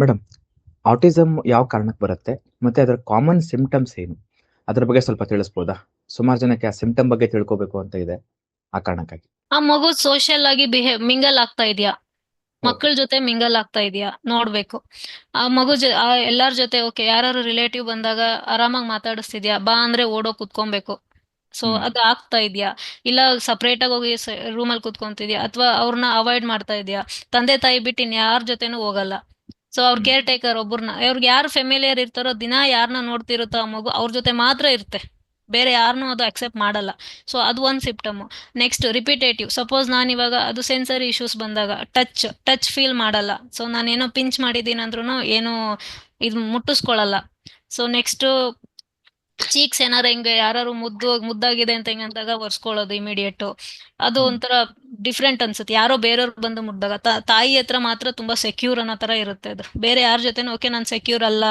Madam autism ಯಾವ ಕಾರಣಕ್ಕೆ ಬರುತ್ತೆ? ಮತ್ತೆ ಅದರ ಕಾಮನ್ ಸಿಂಪ್ಟಮ್ಸ್ ಏನು? ಅದ್ರ ಬಗ್ಗೆ ಸ್ವಲ್ಪ ತಿಳಿಸ್ಬೋದಾ? ಸುಮಾರು ಜನಕ್ಕೆ ಆ ಸಿಂಪ್ಟಮ್ ಬಗ್ಗೆ ತಿಳ್ಕೋಬೇಕು ಅಂತ ಇದೆ ಆ ಕಾರಣಕ್ಕಾಗಿ. ಆ ಮಗು ಸೋಷಿಯಲ್ ಆಗಿ ಬಿಹೇವ್ ಮಿಂಗಲ್ ಆಗ್ತಾ ಇದೆಯಾ? ಮಕ್ಕಳ ಜೊತೆ ಮಿಂಗಲ್ ಆಗ್ತಾ ಇದೆಯಾ? ನೋಡ್ಬೇಕು. ಆ ಮಗು ಜೊ ಎಲ್ಲಾರ್ ಜೊತೆ ಓಕೆ ಯಾರು ರಿಲೇಟಿವ್ ಬಂದಾಗ ಆರಾಮಾಗಿ ಮಾತಾಡಿಸ್ತಿದ್ಯಾ? ಬಾ ಅಂದ್ರೆ ಓಡೋ ಕುತ್ಕೊಬೇಕು. ಸೊ ಅದ್ ಅದು ಆಗ್ತಾ ಇದೆಯಾ? ಇಲ್ಲ ಸಪ್ರೇಟ್ ಆಗಿ ಹೋಗಿ ರೂಮಲ್ಲಿ ಕುತ್ಕೊಂತಿದ್ಯಾ? ಅಥವಾ ಅವ್ರನ್ನ ಅವಾಯ್ಡ್ ಮಾಡ್ತಾ ಇದೆಯಾ? ತಂದೆ ತಾಯಿ ಬಿಟ್ಟು ಇನ್ ಯಾರ ಜೊತೆನೂ ಹೋಗಲ್ಲ. ಸೊ ಅವ್ರ ಕೇರ್ ಟೇಕರ್ ಒಬ್ಬರನ್ನ ಅವ್ರಿಗೆ ಯಾರು ಫೆಮಿಲಿಯರ್ ಇರ್ತಾರೋ ದಿನ ಯಾರನ್ನ ನೋಡ್ತಿರುತ್ತೋ ಆ ಮಗು ಅವ್ರ ಜೊತೆ ಮಾತ್ರ ಇರುತ್ತೆ. ಬೇರೆ ಯಾರನ್ನೂ ಅದು ಅಕ್ಸೆಪ್ಟ್ ಮಾಡಲ್ಲ. ಸೊ ಅದು ಒಂದು ಸಿಪ್ಟಮು ನೆಕ್ಸ್ಟ್ ರಿಪಿಟೇಟಿವ್ ಸಪೋಸ್ ನಾನು ಇವಾಗ ಅದು ಸೆನ್ಸರಿ ಇಶ್ಯೂಸ್ ಬಂದಾಗ ಟಚ್ ಟಚ್ ಫೀಲ್ ಮಾಡಲ್ಲ. ಸೊ ನಾನೇನೋ ಪಿಂಚ್ ಮಾಡಿದ್ದೀನಿ ಅಂದ್ರೂ ಏನು ಇದು ಮುಟ್ಟಿಸ್ಕೊಳ್ಳಲ್ಲ ಸೊ ನೆಕ್ಸ್ಟ್ ಚೀಕ್ಸ್ ಏನಾರ ಹಿಂಗೆ ಯಾರು ಮುದ್ದು ಮುದ್ದಾಗಿದೆ ಅಂತ ಹಿಂಗೆ ಅಂದಾಗ ಒರ್ಸ್ಕೊಳ್ಳೋದು ಇಮಿಡಿಯೇಟ್ ಅದು. ಒಂಥರ ಡಿಫ್ರೆಂಟ್ ಅನ್ಸುತ್ತೆ. ಯಾರೋ ಬೇರೆಯವ್ರು ಬಂದು ಮುದ್ದಾಗ ತಾಯಿ ಹತ್ರ ಮಾತ್ರ ತುಂಬಾ ಸೆಕ್ಯೂರ್ ಅನ್ನೋ ತರ ಇರುತ್ತೆ ಅದು. ಬೇರೆ ಯಾರ ಜೊತೆನೂ ಓಕೆ ನಾನು ಸೆಕ್ಯೂರ್ ಅಲ್ಲ.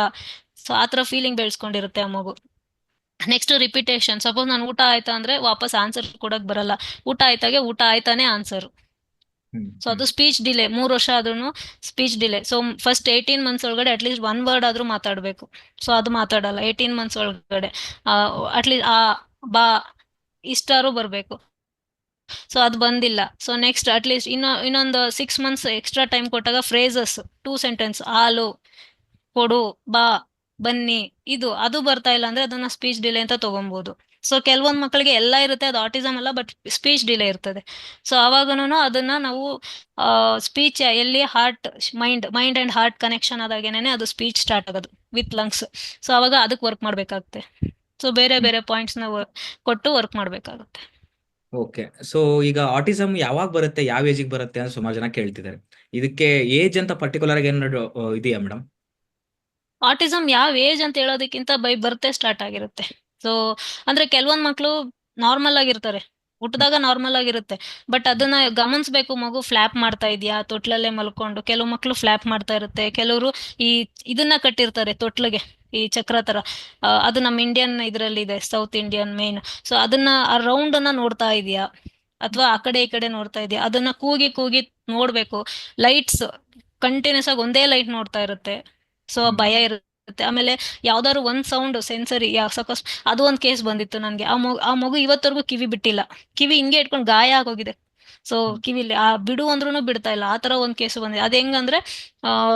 ಸೊ ಆ ಥರ ಫೀಲಿಂಗ್ ಬೆಳೆಸ್ಕೊಂಡಿರುತ್ತೆ ಆ ಮಗು. ನೆಕ್ಸ್ಟ್ ರಿಪಿಟೇಷನ್ ಸಪೋಸ್ ನಾನು ಊಟ ಆಯ್ತಾ ಅಂದ್ರೆ ವಾಪಸ್ ಆನ್ಸರ್ ಕೊಡಕ್ ಬರಲ್ಲ. ಊಟ ಆಯ್ತಾಗೆ ಊಟ ಆಯ್ತಾನೆ ಆನ್ಸರ್. ಸೊ ಅದು ಸ್ಪೀಚ್ ಡಿಲೇ ಮೂರು ವರ್ಷ ಆದ್ರೂ speech delay so first eighteen months ಒಳಗಡೆ ಅಟ್ಲೀಸ್ಟ್ ಒನ್ ವರ್ಡ್ ಆದ್ರೂ ಮಾತಾಡಬೇಕು. ಸೊ ಅದು ಮಾತಾಡಲ್ಲ ಏಯ್ಟೀನ್ ಮಂತ್ಸ್ ಒಳಗಡೆ. ಅಟ್ಲೀಸ್ಟ್ ಆ ಬಾ ಇಷ್ಟಾರು ಬರಬೇಕು. ಸೊ ಅದು ಬಂದಿಲ್ಲ. ಸೊ ನೆಕ್ಸ್ಟ್ ಅಟ್ಲೀಸ್ಟ್ ಇನ್ನೊ ಇನ್ನೊಂದು ಸಿಕ್ಸ್ ಮಂತ್ಸ್ ಎಕ್ಸ್ಟ್ರಾ ಟೈಮ್ ಕೊಟ್ಟಾಗ ಫ್ರೇಸಸ್ ಟೂ ಸೆಂಟೆನ್ಸ್ ಹಾಲು ಕೊಡು ಬಾ ಬನ್ನಿ ಇದು ಅದು ಬರ್ತಾ ಇಲ್ಲ ಅಂದ್ರೆ ಅದನ್ನ ಸ್ಪೀಚ್ ಡಿಲೇ ಅಂತ ತಗೊಬಹುದು ಸೊ ಕೆಲವೊಂದು ಮಕ್ಕಳಿಗೆ ಎಲ್ಲ ಇರುತ್ತೆ ಅದು ಆಟಿಸಮ್ ಅಲ್ಲ ಬಟ್ ಸ್ಪೀಚ್ ಡಿಲೇ ಇರ್ತದೆ. ಸೊ ಅವಾಗನು ಅದನ್ನ ನಾವು ಸ್ಪೀಚ್ ಎಲ್ಲಿ heart mind mind and heart connection ಆದಾಗೇನೆ ಅದು ಸ್ಪೀಚ್ ಸ್ಟಾರ್ಟ್ ಆಗೋದು ವಿತ್ ಲಂಗ್ಸ್ ಸೊ ಅವಾಗ ಅದಕ್ಕೆ ವರ್ಕ್ ಮಾಡ್ಬೇಕಾಗುತ್ತೆ. ಸೊ ಬೇರೆ ಬೇರೆ ಪಾಯಿಂಟ್ಸ್ನ ಕೊಟ್ಟು ವರ್ಕ್ ಮಾಡ್ಬೇಕಾಗುತ್ತೆ. ಓಕೆ ಸೊ ಈಗ ಆಟಿಸಮ್ ಯಾವಾಗ ಬರುತ್ತೆ ಯಾವ ಏಜಿಗೆ ಬರುತ್ತೆ ಅಂತ ಸುಮಾರು ಜನ ಕೇಳ್ತಿದ್ದಾರೆ. ಇದಕ್ಕೆ ಏಜ್ ಅಂತ ಪರ್ಟಿಕ್ಯುಲರ್ ಆಗಿ ಏನಾದ್ರು ಇದೆಯಾ ಮೇಡಮ್ ಆಟಿಸಮ್ ಯಾವ ಏಜ್ ಅಂತ ಹೇಳೋದಕ್ಕಿಂತ ಬೈ ಬರ್ತೆ ಸ್ಟಾರ್ಟ್ ಆಗಿರುತ್ತೆ. ಸೊ ಅಂದ್ರೆ ಕೆಲವೊಂದ್ ಮಕ್ಳು ನಾರ್ಮಲ್ ಆಗಿರ್ತಾರೆ. ಹುಟ್ಟಿದಾಗ ನಾರ್ಮಲ್ ಆಗಿರುತ್ತೆ. ಬಟ್ ಅದನ್ನ ಗಮನಿಸ್ಬೇಕು ಮಗು ಫ್ಲಾಪ್ ಮಾಡ್ತಾ ಇದೆಯಾ? ತೊಟ್ಲಲ್ಲೇ ಮಲ್ಕೊಂಡು. ಕೆಲವು ಮಕ್ಳು ಫ್ಲಾಪ್ ಮಾಡ್ತಾ ಇರುತ್ತೆ. ಕೆಲವರು ಈ ಇದನ್ನ ಕಟ್ಟಿರ್ತಾರೆ, ತೊಟ್ಲಿಗೆ, ಈ ಚಕ್ರ ತರ. ಅದು ನಮ್ಮ ಇಂಡಿಯನ್ ಇದರಲ್ಲಿ ಇದೆ ಸೌತ್ ಇಂಡಿಯನ್ ಮೇನ್ ಸೊ ಅದನ್ನ ಆ ರೌಂಡ್ ಅನ್ನ ನೋಡ್ತಾ ಇದೆಯಾ? ಅಥವಾ ಆ ಕಡೆ ಈ ಕಡೆ ನೋಡ್ತಾ ಇದೆಯಾ? ಅದನ್ನ ಕೂಗಿ ಕೂಗಿ ನೋಡ್ಬೇಕು. ಲೈಟ್ಸ್ ಕಂಟಿನ್ಯೂಸ್ ಆಗಿ ಒಂದೇ ಲೈಟ್ ನೋಡ್ತಾ ಇರುತ್ತೆ. ಸೊ ಭಯ ಇರುತ್ತೆ. ಆಮೇಲೆ ಯಾವ್ದಾದ್ರು ಒಂದ್ ಸೌಂಡ್ ಸೆನ್ಸರಿ ಯಾವ ಸಕೋಸ್ ಅದು ಒಂದ್ ಕೇಸ್ ಬಂದಿತ್ತು ನನ್ಗೆ. ಆ ಮಗು ಆ ಮಗು ಇವತ್ತವರೆಗೂ ಕಿವಿ ಬಿಟ್ಟಿಲ್ಲ. ಕಿವಿ ಹಿಂಗೆ ಇಟ್ಕೊಂಡು ಗಾಯ ಆಗೋಗಿದೆ. ಸೊ. ಕಿವಿಲಿ ಆ ಬಿಡು ಅಂದ್ರೂ ಬಿಡ್ತಾ ಇಲ್ಲ. ಆ ತರ ಒಂದ್ ಕೇಸ್ ಬಂದಿದೆ. ಅದ್ ಹೆಂಗಂದ್ರೆ ಆ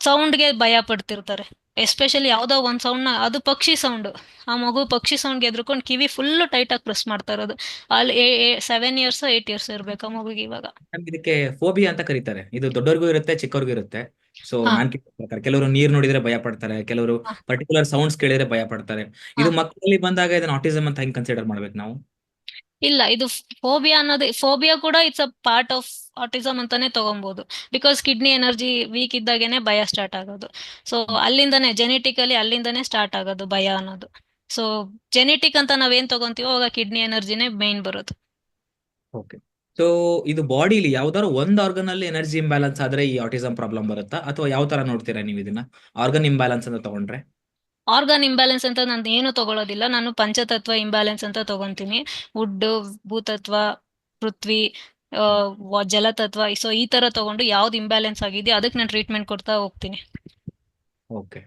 ಸೌಂಡ್ಗೆ ಭಯ ಪಡ್ತಿರ್ತಾರೆ. ಎಸ್ಪೆಷಲಿ ಯಾವ್ದೋ ಒಂದ್ ಸೌಂಡ್ನ ಅದು ಪಕ್ಷಿ ಸೌಂಡ್ ಆ ಮಗು ಪಕ್ಷಿ ಸೌಂಡ್ಗೆ ಎದ್ರುಕೊಂಡು ಕಿವಿ ಫುಲ್ ಟೈಟ್ ಆಗಿ ಪ್ರೆಸ್ ಮಾಡ್ತಾ ಇರೋದು. ಅಲ್ಲಿ ಸೆವೆನ್ ಇಯರ್ಸ್ ಏಟ್ ಇಯರ್ಸ್ ಇರ್ಬೇಕು ಆ ಮಗುಗೆ ಇವಾಗ. ಇದಕ್ಕೆ ಫೋಬಿಯಾ ಅಂತ ಕರೀತಾರೆ. ಇದು ದೊಡ್ಡವರಿಗೂ ಇರುತ್ತೆ ಚಿಕ್ಕವ್ರಿಗೂ ಇರುತ್ತೆ. ಸೊ ನಾನು ಪ್ರಕಾರ ಕೆಲವರು ನೀರ್ ನೋಡಿದ್ರೆ ಭಯ ಪಡ್ತಾರೆ ಕೆಲವರು ಪರ್ಟಿಕ್ಯುಲರ್ ಸೌಂಡ್ಸ್ ಕೇಳಿದ್ರೆ ಭಯ ಪಡ್ತಾರೆ. ಇದು. ಮಕ್ಕಳಲ್ಲಿ ಬಂದಾಗ ಇದನ್ನ ಆಟಿಸಮ್ ಅಂತ ಹೆಂಗ್ ಕನ್ಸಿಡರ್ ಮಾಡ್ಬೇಕು ನಾವು? ಇಲ್ಲ ಇದು ಫೋಬಿಯಾ ಅನ್ನೋದು ಫೋಬಿಯಾ ಕೂಡ it's a part of autism ಅಂತಾನೆ ತಗೊಬಹುದು ಬಿಕಾಸ್ ಕಿಡ್ನಿ ಎನರ್ಜಿ ವೀಕ್ ಇದ್ದಾಗೇನೆ ಭಯ ಸ್ಟಾರ್ಟ್ ಆಗೋದು. ಸೊ ಅಲ್ಲಿಂದಾನೆ ಜೆನೆಟಿಕಲಿ ಅಲ್ಲಿಂದಾನೆ ಸ್ಟಾರ್ಟ್ ಆಗೋದು ಭಯ ಅನ್ನೋದು. ಸೊ ಜೆನೆಟಿಕ್ ಅಂತ ನಾವೇನ್ ತಗೊಂತೀವೋ ಅವಾಗ ಕಿಡ್ನಿ ಎನರ್ಜಿನೇ ಮೇನ್ ಬರೋದು. ಓಕೆ ಸೊ ಇದು ಬಾಡಿಲಿ ಯಾವ್ದಾದ್ರು ಒಂದ್ ಆರ್ಗನ್ ಅಲ್ಲಿ ಎನರ್ಜಿ ಇಂಬ್ಯಾಲೆನ್ಸ್ ಆದ್ರೆ ಈ ಆಟಿಸಮ್ ಪ್ರಾಬ್ಲಮ್ ಬರುತ್ತಾ? ಅಥವಾ ಯಾವ ತರ ನೋಡ್ತೀರಾ ನೀವು ಇದನ್ನ? ಆರ್ಗನ್ ಇಂಬ್ಯಾಲೆನ್ಸ್ ಅಂತ ತಗೊಂಡ್ರೆ? ಆರ್ಗನ್ ಇಂಬ್ಯಾಲೆನ್ಸ್ ಅಂತ ನಾನು ಏನು ತಗೊಳ್ಳೋದಿಲ್ಲ ನಾನು ಪಂಚತತ್ವ ಇಂಬ್ಯಾಲೆನ್ಸ್ ಅಂತ ತಗೊಂತೀನಿ. ವುಡ್ ಭೂತತ್ವ ಪೃಥ್ವಿ ಜಲತತ್ವ ಸೊ ಈ ತರ ತಗೊಂಡು ಯಾವ್ದು ಇಂಬ್ಯಾಲೆನ್ಸ್ ಆಗಿದೆ ಅದಕ್ಕೆ ನಾನು ಟ್ರೀಟ್ಮೆಂಟ್ ಕೊಡ್ತಾ ಹೋಗ್ತೀನಿ. ಓಕೆ